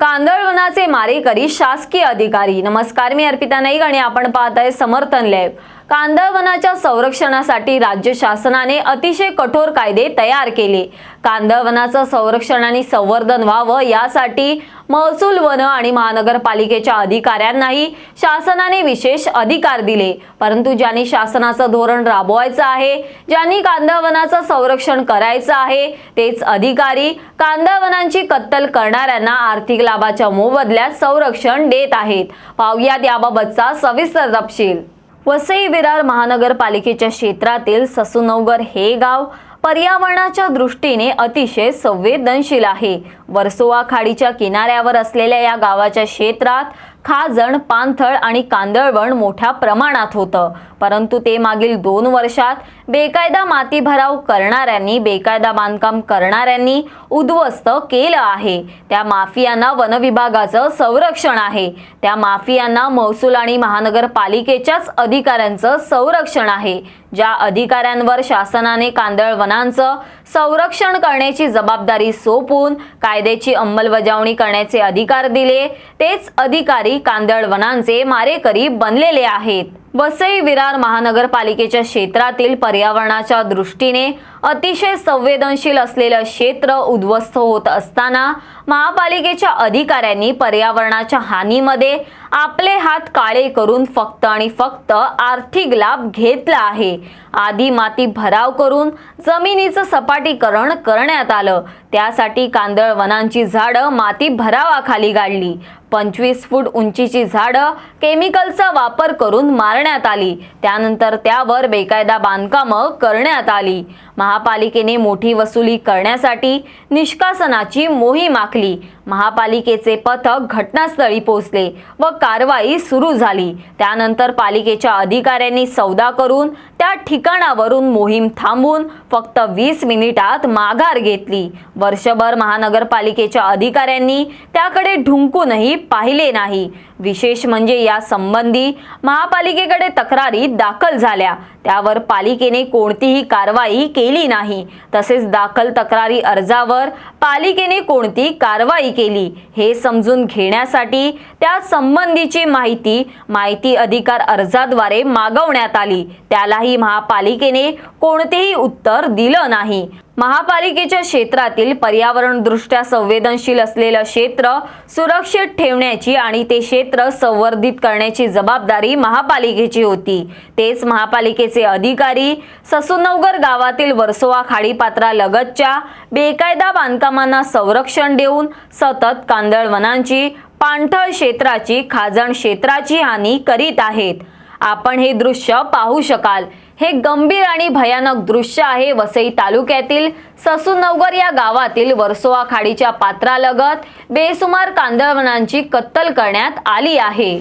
कांदळवनाचे मारेकरी शासकीय अधिकारी. नमस्कार मी अर्पिता नाईक आणि आपण पाहत आहे समर्थन लॅब कांदळवनाच्या संरक्षणासाठी राज्य शासनाने अतिशय कठोर कायदे तयार केले. कांदळवनाचं संरक्षण आणि संवर्धन व्हावं यासाठी महसूल वन आणि महानगरपालिकेच्या अधिकाऱ्यांनाही शासनाने विशेष अधिकार दिले. परंतु ज्यांनी शासनाचं धोरण राबवायचं आहे ज्यांनी कांदावनाचं संरक्षण करायचं आहे तेच अधिकारी कांदावनांची कत्तल करणाऱ्यांना आर्थिक लाभाच्या मोबदल्यात संरक्षण देत आहेत. पाहुयात याबाबतचा सविस्तर तपशील. वसई विरार महानगरपालिकेच्या क्षेत्रातील ससुनवगर हे गाव पर्यावरणाच्या दृष्टीने अतिशय संवेदनशील आहे. वर्सोवा खाडीच्या किनाऱ्यावर असलेल्या या गावाच्या क्षेत्रात खाजण पाणथळ आणि कांदळवण मोठ्या प्रमाणात होतं. परंतु ते मागील दोन वर्षात बेकायदा माती भराव करणाऱ्यांनी बेकायदा बांधकाम करणाऱ्यांनी उद्ध्वस्त केलं आहे. त्या माफियांना वनविभागाचं संरक्षण आहे. त्या माफियांना महसूल आणि महानगरपालिकेच्याच अधिकाऱ्यांचं संरक्षण आहे. ज्या अधिकाऱ्यांवर शासनाने कांदळवनांचं संरक्षण करण्याची जबाबदारी सोपून कायद्याची अंमलबजावणी करण्याचे अधिकार दिले तेच अधिकारी कांदळवनांचे मारेकरी बनलेले आहेत. वसई विरार महानगरपालिकेच्या क्षेत्रातील पर्यावरणाच्या दृष्टीने अतिशय संवेदनशील असलेलं क्षेत्र उद्ध्वस्त होत असताना महापालिकेच्या अधिकाऱ्यांनी पर्यावरणाच्या हानीमध्ये आपले हात काळे करून फक्त आणि फक्त आर्थिक लाभ घेतला आहे. आधी माती भराव करून जमिनीचं सपाटीकरण करण्यात आलं. त्यासाठी कांदळ वनांची झाडं माती भरावाखाली गाडली. पंचवीस फूट उंचीची झाडं केमिकलचा वापर करून मारण्यात आली. त्यानंतर त्यावर बेकायदा बांधकामं करण्यात आली. महापालिकेने मोठी वसुली करण्यासाठी निष्कासनाची मोहीम आखली. महापालिकेचे पथक घटनास्थळी पोहोचले व कारवाई सुरू झाली. त्यानंतर पालिकेच्या अधिकाऱ्यांनी सौदा करून त्या ठिकाणावरून मोहीम थांबून फक्त वीस मिनिटात माघार घेतली. वर्षभर महानगरपालिकेच्या अधिकाऱ्यांनी त्याकडे ढुंकूनही पाहिले नाही. विशेष म्हणजे या संबंधी महापालिकेकडे तक्रारी दाखल झाल्या. त्यावर पालिकेने कोणतीही कारवाई केली नाही. तसेच दाखल तक्रारी अर्जावर पालिकेने कोणती कारवाई केली हे समजून घेण्यासाठी त्या संबंधीची माहिती माहिती अधिकार अर्जाद्वारे मागवण्यात आली. त्यालाही महापालिकेने कोणतेही उत्तर दिलं नाही. महापालिकेच्या क्षेत्रातील पर्यावरण दृष्ट्या संवेदनशील असलेलं क्षेत्र सुरक्षित ठेवण्याची आणि ते क्षेत्र संवर्धित करण्याची जबाबदारी महापालिकेची होती. तेच महापालिकेचे अधिकारी ससुनवगर गावातील वर्सोवा खाडीपात्रा लगतच्या बेकायदा बांधकामांना संरक्षण देऊन सतत कांदळवनांची पाणथळ क्षेत्राची खाजण क्षेत्राची हानी करीत आहेत. आपण हे दृश्य पाहू शकाल. हे गंभीर आणि भयानक दृश्य आहे वसई तालुक्यातील ससुनवगर या गावातील वर्सोवा खाडीच्या पात्रालगत बेसुमार कांदळवनांची कत्तल करण्यात आली आहे.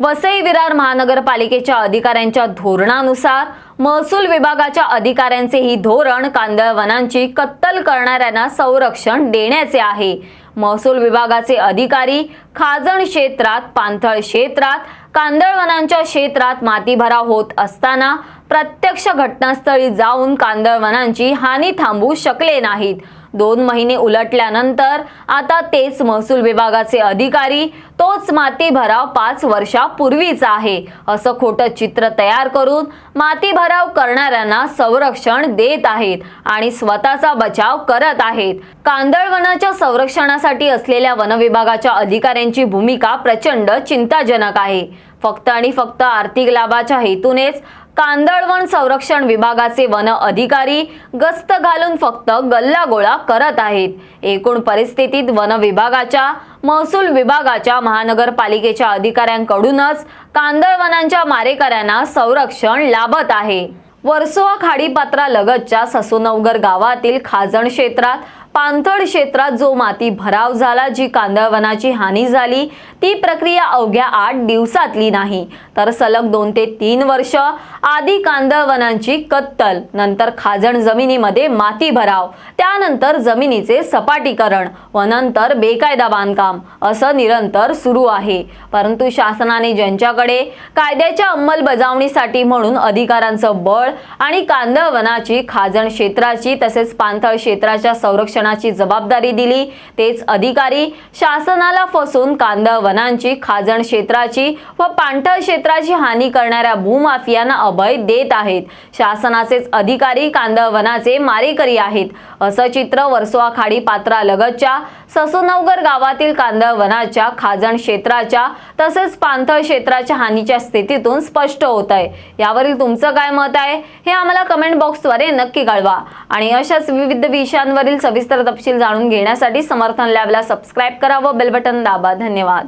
वसई विरार महानगरपालिकेच्या अधिकाऱ्यांच्या धोरणानुसार महसूल विभागाच्या अधिकाऱ्यांचे ही धोरण कांदळवनांची कत्तल करणाऱ्यांना संरक्षण देण्याचे आहे. महसूल विभागाचे अधिकारी खाजण क्षेत्रात पाणथळ क्षेत्रात कांदळवनांच्या क्षेत्रात मातीभराव होत असताना प्रत्यक्ष घटनास्थळी जाऊन कांदळवनांची हानी थांबवू शकले नाहीत. दोन महिने उलटल्यानंतर आता तेच महसूल विभागाचे अधिकारी तोच माती भराव पाच वर्षापूर्वीचा आहे असं खोटं चित्र तयार करून माती भराव करणाऱ्यांना संरक्षण देत आहेत आणि स्वतःचा बचाव करत आहेत. कांदळवनाच्या संरक्षणासाठी असलेल्या वनविभागाच्या अधिकाऱ्यांची भूमिका प्रचंड चिंताजनक आहे. फक्त आणि फक्त आर्थिक लाभाच्या हेतूनेच कांदळवन संरक्षण विभागाचे वन अधिकारी गस्त घालून फक्त गल्लागोळा करत आहेत. एकूण परिस्थितीत वन विभागाच्या महसूल विभागाच्या महानगरपालिकेच्या अधिकाऱ्यांकडूनच कांदळवनांच्या मारेकऱ्यांना संरक्षण लाभत आहे. वर्सोवा खाडीपात्रा लगतच्या ससुनवगर गावातील खाजण क्षेत्रात पाणथळ क्षेत्रात जो माती भराव झाला जी कांदळवनाची हानी झाली ती प्रक्रिया अवघ्या आठ दिवसातली नाही. तर सलग दोन ते तीन वर्ष आधी कांदळवनांची कत्तल नंतर खाजण जमिनीमध्ये माती भराव त्यानंतर जमिनीचे सपाटीकरण व नंतर बेकायदा बांधकाम असं निरंतर सुरू आहे. परंतु शासनाने ज्यांच्याकडे कायद्याच्या अंमलबजावणीसाठी म्हणून अधिकारांचं बळ आणि कांदळवनाची खाजण क्षेत्राची तसेच पाणथळ क्षेत्राच्या संरक्षणा संरक्षणाची जबाबदारी दिली. तेच अधिकारी शासनाला फसून कांदळवनांची खाजण क्षेत्राची व पाणथळ क्षेत्राची हानी करणाऱ्या भूमाफियांना अभय देत आहेत. शासनाचेच अधिकारी कांदळवनाचे मारेकरी आहेत. असं चित्र वर्सोवा खाडी पात्रालगतच्या ससुनवगर गावातील कांदळवनाच्या खाजण क्षेत्राच्या तसेच पाणथळ क्षेत्राच्या हानीच्या स्थितीतून स्पष्ट होत आहे. यावरील तुमचं काय मत आहे हे आम्हाला कमेंट बॉक्सद्वारे नक्की कळवा. आणि अशाच विविध विषयांवरील सविस्तर सविस्तर तपशील जाणून घेण्यासाठी समर्थन लॅबला सबस्क्राईब करा व बेल बटन दाबा. धन्यवाद.